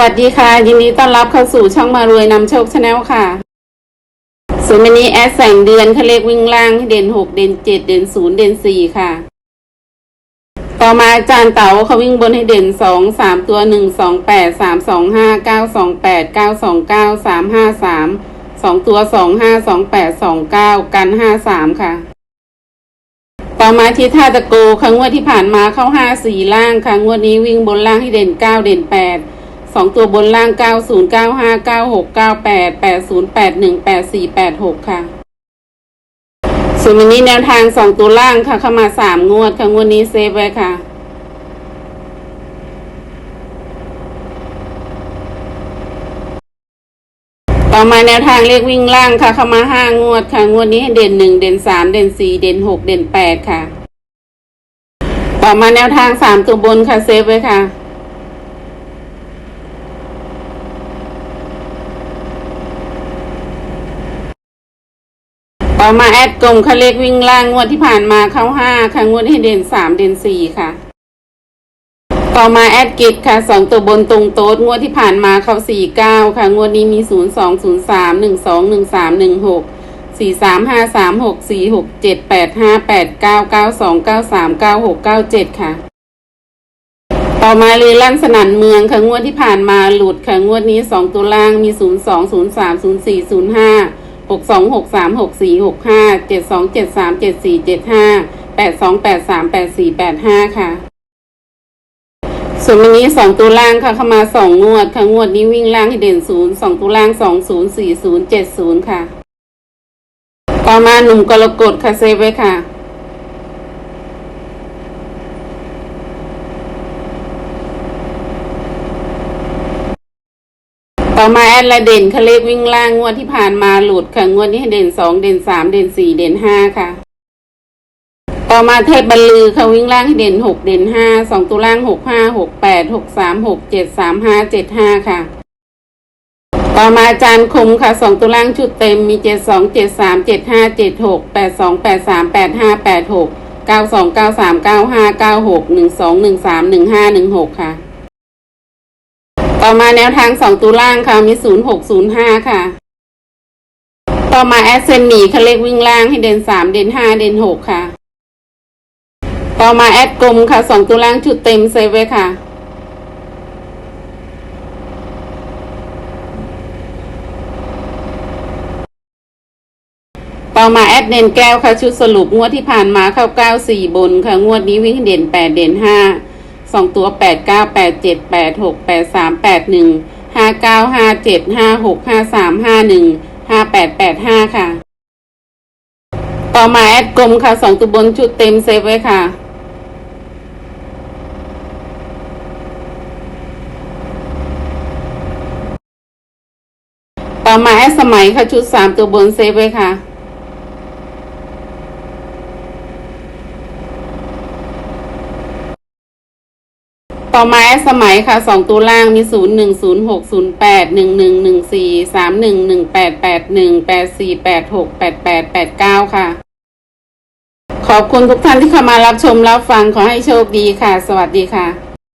วัสดีค่ะ ยินดีต้อนรับเข้าสู่ช่องมารวยนำโชคชาแนลค่ะส่วนวันนี้แอดแสงเดือนเขาเลขวิ่งล่างเด่นหกเด่นเจ็ดเด่นศูนย์เด่นสี่ค่ะ ต่อมาอาจารย์เต๋าเขาวิ่งบนให้เด่นสองสามตัวหนึ่งสองแปดสามสองห้าเก้าสองแปดเก้าสองเก้าสามห้าสามสองตัวสองห้าสองแปดสองเก้ากันห้าสามค่ะ ต่อมาที่ท่าตะโกครั้งวันที่ผ่านมาเข้าห้าสี่ล่างค่ะงวดนี้วิ่งบนล่างให้เด่นเก้าเด่นแปด องตัวบนล่างเก้าศูนย์เก้าห้าเก้าหกเก้าแปดแปดศูนย์แปดหนึ่งแปดสี่แปดหกค่ะ ส่วนวันนี้แนวทางสองตัวล่างค่ะ เข้ามาสามงวดค่ะ งวดนี้เซฟไว้ค่ะต่อมาแนวทางเลขวิ่งล่างค่ะ เข้ามาห้างวดค่ะ งวดนี้เด่นหนึ่งเด่นสามเด่นสี่เด่นหกเด่นแปดค่ะ ต่อมาแนวทางสามตัวบนค่ะเซฟไว้ค่ะ ต่อมาแอดกลมค่ะเลขวิ่งล่างงวดที่ผ่านมาเข้าห้าค่ะงวดให้เด่นสามเด่นสี่ค่ะ ต่อมาแอดกิจค่ะสองตัวบนตรงโต๊ดงวดที่ผ่านมาเข้าสี่เก้าค่ะ งวดนี้มีศูนย์สองศูนย์สามหนึ่งสองหนึ่งสามหนึ่งหกสี่สามห้าสามหกสี่หกเจ็ดแปดห้าแปดเก้าเก้าสองเก้าสามเก้าหกเก้าเจ็ดค่ะ ต่อมาเรลั่นสนันเมืองค่ะงวดที่ผ่านมาหลุดค่ะงวดนี้สองตัวล่างมีศูนย์สองศูนย์สามศูนย์สี่ศูนย์ห้า หกสองหกสามหกสี่หกห้าเจ็ดสองเจ็ดสามเจ็ดสี่เจ็ดห้าแปดสองแปดสามแปดสี่แปดห้าค่ะส่วนวันนี้สองตัวล่างค่ะเข้ามาสองงวดค่ะงวดนี้วิ่งล่างให้เด่นศูนย์สองตัวล่างสองศูนย์สี่ศูนย์เจ็ดศูนย์ค่ะ ต่อมาหนุ่มกรกฎค่ะเซฟไว้ค่ะ ต่อมาแอดละเด่นค่ะเลขวิ่งล่างงวดที่ผ่านมาหลุดค่ะงวดนี้ให้เด่นสองเด่นสามเด่นสี่เด่นห้าค่ะ ต่อมาเทพบรรลือค่ะวิ่งล่างให้เด่นหกเด่นห้าสองตัวล่างหกห้าหกแปดหกสามหกเจ็ดสามห้าเจ็ดห้าค่ะ ต่อมาอาจารย์คมค่ะสองตัวล่างชุดเต็มมีเจ็ดสองเจ็ดสามเจ็ดห้าเจ็ดหกแปดสองแปดสามแปดห้าแปดหกเก้าสองเก้าสามเก้าห้าเก้าหกหนึ่งสองหนึ่งสามหนึ่งห้าหนึ่งหกค่ะ ต่อมาแนวทางสองตัวล่างค่ะ มีศูนย์หกศูนย์ห้าค่ะ ต่อมาแอสเซนหนีค่ะเลขวิ่งล่างให้เด่นสามเด่นห้าเด่นหกค่ะ ต่อมาแอดกลมค่ะสองตัวล่างชุดเต็มเซฟไว้ค่ะต่อมาแอดเด่นแก้วค่ะ ชุดสรุปงวดที่ผ่านมาเข้าเก้าสี่บนค่ะ งวดนี้วิ่งเด่นแปดเด่นห้า สองตัวแปดเก้าแปดเจ็ดแปดหกแปดสามแปดหนึ่งห้าเก้าห้าเจ็ดห้าหกห้าสามห้าหนึ่งห้าแปดแปดห้าค่ะ ต่อมาแอดกลมค่ะสองตัวบนชุดเต็มเซฟไว้ค่ะต่อมาแอดสมัยค่ะชุดสามตัวบนเซฟไว้ค่ะ ต่อมาแอสสมัยค่ะสองตัวล่างมีศูนย์หนึ่งศูนย์หกศูนย์แปดหนึ่งหนึ่งหนึ่งสี่สามหนึ่งหนึ่งแปดแปดหนึ่งแปดสี่แปดหกแปดแปดแปดเก้าค่ะ ขอบคุณทุกท่านที่เข้ามารับชมรับฟังขอให้โชคดีค่ะ สวัสดีค่ะ